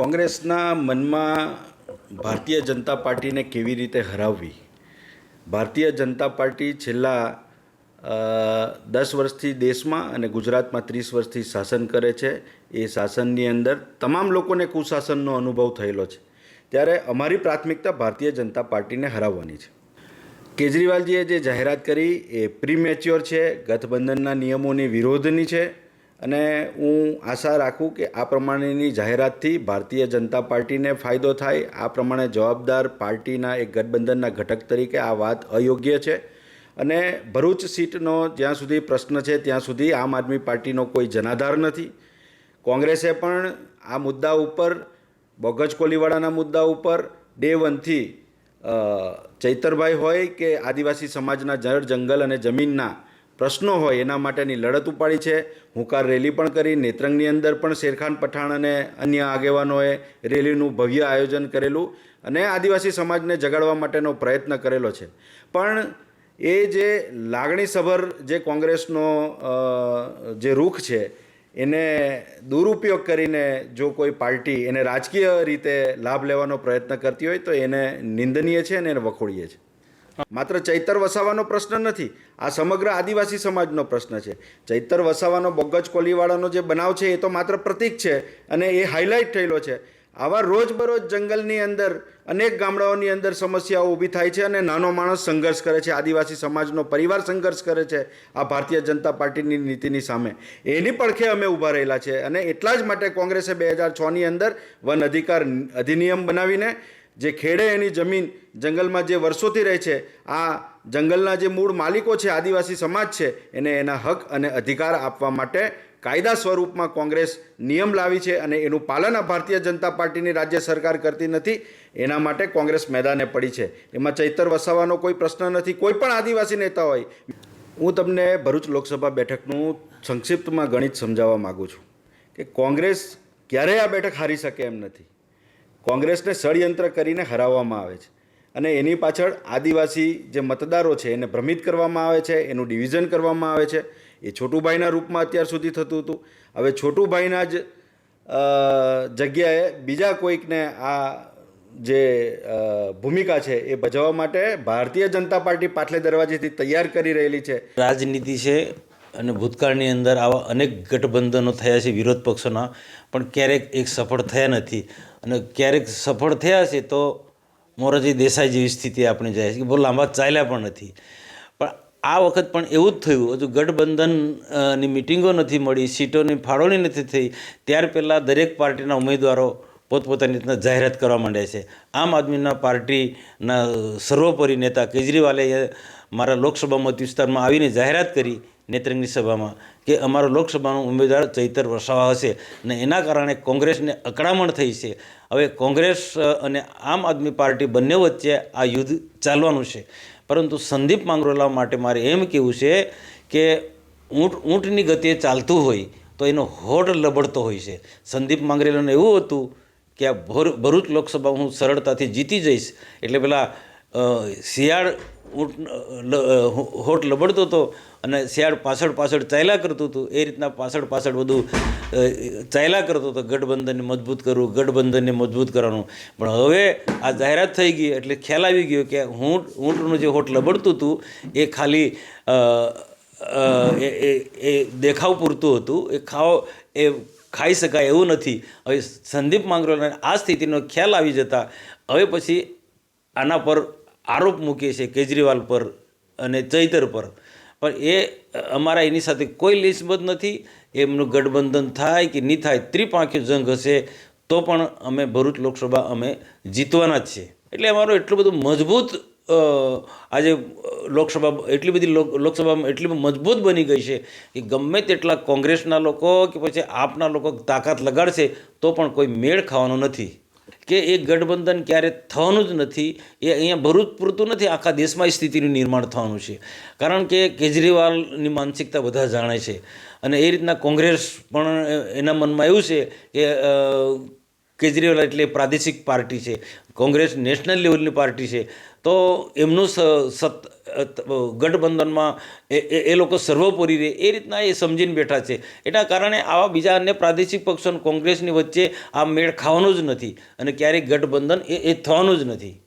કોંગ્રેસના મનમાં ભારતીય જનતા પાર્ટીને કેવી રીતે હરાવવી? ભારતીય જનતા પાર્ટી છેલ્લા દસ વર્ષથી દેશમાં અને ગુજરાતમાં ત્રીસ વર્ષથી શાસન કરે છે. એ શાસનની અંદર તમામ લોકોને કુશાસનનો અનુભવ થયેલો છે. ત્યારે અમારી પ્રાથમિકતા ભારતીય જનતા પાર્ટીને હરાવવાની છે. કેજરીવાલજીએ જે જાહેરાત કરી એ પ્રીમેચ્યોર છે. ગઠબંધનના નિયમોની વિરોધની છે. અને હું આશા રાખું કે આ પ્રમાણેની જાહેરાતથી ભારતીય જનતા પાર્ટીને ફાયદો થાય. આ પ્રમાણે જવાબદાર પાર્ટીના એક ગઠબંધનના ઘટક તરીકે આ વાત અયોગ્ય છે. અને ભરૂચ સીટનો જ્યાં સુધી પ્રશ્ન છે, ત્યાં સુધી આમ આદમી પાર્ટીનો કોઈ જનાધાર નથી. કોંગ્રેસે પણ આ મુદ્દા ઉપર બોગજ કોલીવાડાના મુદ્દા ઉપર, ડે વનથી ચૈતરભાઈ હોય કે આદિવાસી સમાજના જળ, જંગલ અને જમીનના પ્રશ્નો હોય, એના માટેની લડત ઉપાડી છે. હુંકાર રેલી પણ કરી, નેત્રંગની અંદર પણ શેરખાન પઠાણ અને અન્ય આગેવાનોએ રેલીનું ભવ્ય આયોજન કરેલું અને આદિવાસી સમાજને જગાડવા માટેનો પ્રયત્ન કરેલો છે. પણ એ જે લાગણીસભર જે કોંગ્રેસનો જે રૂખ છે, એને દુરુપયોગ કરીને જો કોઈ પાર્ટી એને રાજકીય રીતે લાભ લેવાનો પ્રયત્ન કરતી હોય તો એને નિંદનીય છે અને એને વખોડીએ છે. માત્ર ચૈતર વસાવાનો પ્રશ્ન નથી, આ સમગ્ર આદિવાસી સમાજનો પ્રશ્ન છે. ચૈતર વસાવાનો બોગજ કોલીવાળાનો જે બનાવ છે એ તો માત્ર પ્રતીક છે અને એ હાઇલાઇટ થયેલો છે. આવા રોજબરોજ જંગલની અંદર, અનેક ગામડાઓની અંદર સમસ્યાઓ ઊભી થાય છે અને નાનો માણસ સંઘર્ષ કરે છે, આદિવાસી સમાજનો પરિવાર સંઘર્ષ કરે છે, આ ભારતીય જનતા પાર્ટીની નીતિની સામે. એની પડખે અમે ઊભા રહેલા છે અને એટલા જ માટે કોંગ્રેસે બે હજાર છની અંદર વન અધિકાર અધિનિયમ બનાવીને જે ખેડે એની જમીન જંગલમાં જે વર્ષોથી રહે છે, આ જંગલના જે મૂળ માલિકો છે, આદિવાસી સમાજ છે, એને એના હક અને અધિકાર આપવા માટે કાયદા સ્વરૂપમાં કોંગ્રેસ નિયમ લાવી છે અને એનું પાલન આ ભારતીય જનતા પાર્ટીની રાજ્ય સરકાર કરતી નથી, એના માટે કોંગ્રેસ મેદાને પડી છે. એમાં ચૈતર વસાવાનો કોઈ પ્રશ્ન નથી, કોઈ પણ આદિવાસી નેતા હોય. હું તમને ભરૂચ લોકસભા બેઠકનું સંક્ષિપ્તમાં ગણિત સમજાવવા માગું છું કે કોંગ્રેસ ક્યારેય આ બેઠક હારી શકે એમ નથી. કોંગ્રેસને ષડયંત્ર કરીને હરાવવામાં આવે છે. અને એની પાછળ આદિવાસી જે મતદારો છે, એને ભ્રમિત કરવામાં આવે છે, એનું ડિવિઝન કરવામાં આવે છે. એ છોટુભાઈના રૂપમાં અત્યાર સુધી થતું હતું. હવે છોટુભાઈના જ જગ્યાએ બીજા કોઈકને આ જે ભૂમિકા છે એ ભજવવા માટે ભારતીય જનતા પાર્ટી પાછલે દરવાજેથી તૈયાર કરી રહેલી છે. રાજનીતિ છે અને ભૂતકાળની અંદર આવા અનેક ગઠબંધનો થયા છે વિરોધ પક્ષોના, પણ ક્યારેક એક સફળ થયા નથી. અને ક્યારેક સફળ થયા છે તો મોરારજી દેસાઈ જેવી સ્થિતિ આપણે જાય છે. કે બહુ લાંબા ચાલ્યા પણ નથી. પણ આ વખત પણ એવું જ થયું. હજુ ગઠબંધનની મિટિંગો નથી મળી, સીટોની ફાળવણી નથી થઈ. ત્યાર પહેલાં દરેક પાર્ટીના ઉમેદવારો પોતપોતાની રીતના જાહેરાત કરવા માંડે છે. આમ આદમીના પાર્ટીના સર્વોપરી નેતા કેજરીવાલે મારા લોકસભા મત વિસ્તારમાં આવીને જાહેરાત કરી નેત્રંગની સભામાં કે અમારો લોકસભાનો ઉમેદવાર ચૈતર વસાવા હશે અને એના કારણે કોંગ્રેસને અકળામણ થઈ છે. હવે કોંગ્રેસ અને આમ આદમી પાર્ટી બંને વચ્ચે આ યુદ્ધ ચાલવાનું છે. પરંતુ સંદીપ માંગરોલા માટે મારે એમ કહેવું છે કે ઊંટ, ઊંટની ગતિએ ચાલતું હોય તો એનો હોડ લબડતો હોય છે. સંદીપ માંગરેલાને એવું હતું કે આ ભરૂ, ભરૂચ લોકસભા હું સરળતાથી જીતી જઈશ. એટલે પેલા શિયાળ ઊંટ હોઠ લબડતો હતો અને શિયાળ પાછળ પાછળ ચાલ્યા કરતું હતું. એ રીતના પાછળ પાછળ બધું ચાલ્યા કરતો હતો. ગઠબંધનને મજબૂત કરવું, ગઠબંધનને મજબૂત કરવાનું. પણ હવે આ જાહેરાત થઈ ગઈ એટલે ખ્યાલ આવી ગયો કે ઊંટ ઊંટનું જે હોટ લબડતું હતું, એ ખાલી એ દેખાવ પૂરતું હતું. એ ખાવ, એ ખાઈ શકાય એવું નથી. હવે સંદીપ માંગરોળાને આ સ્થિતિનો ખ્યાલ આવી જતા હવે પછી આના પર આરોપ મૂકીએ છે કેજરીવાલ પર અને ચૈતર પર. પણ એ અમારા એની સાથે કોઈ નિસ્બત નથી. એમનું ગઠબંધન થાય કે નહીં થાય, ત્રિપાંખ્યો જંગ હશે, તો પણ અમે ભરૂચ લોકસભા અમે જીતવાના જ છીએ. એટલે અમારો એટલું બધું મજબૂત આજે લોકસભા એટલી બધી લોક- લોકસભામાં એટલી મજબૂત બની ગઈ છે કે ગમે તેટલા કોંગ્રેસના લોકો કે પછી આપના લોકો તાકાત લગાડશે તો પણ કોઈ મેળ ખાવાનો નથી. કે એ ગઠબંધન ક્યારે થવાનું જ નથી, એ અહીંયા ભરૂચ પૂરતું નથી, આખા દેશમાં સ્થિતિનું નિર્માણ થવાનું છે. કારણ કે કેજરીવાલની માનસિકતા બધા જાણે છે. અને એ રીતના કોંગ્રેસ પણ એના મનમાં એવું છે કે કેજરીવાલ એટલે પ્રાદેશિક પાર્ટી છે, કોંગ્રેસ નેશનલ લેવલની પાર્ટી છે. તો એમનું સત ગઠબંધનમાં એ- એ લોકો સર્વોપરી રહે, એ રીતના એ સમજીને બેઠા છે. એના કારણે આવા બીજા અન્ય પ્રાદેશિક પક્ષો કોંગ્રેસની વચ્ચે આ મેળ ખાવાનો જ નથી અને ક્યારેય ગઠબંધન એ એ થવાનું જ નથી.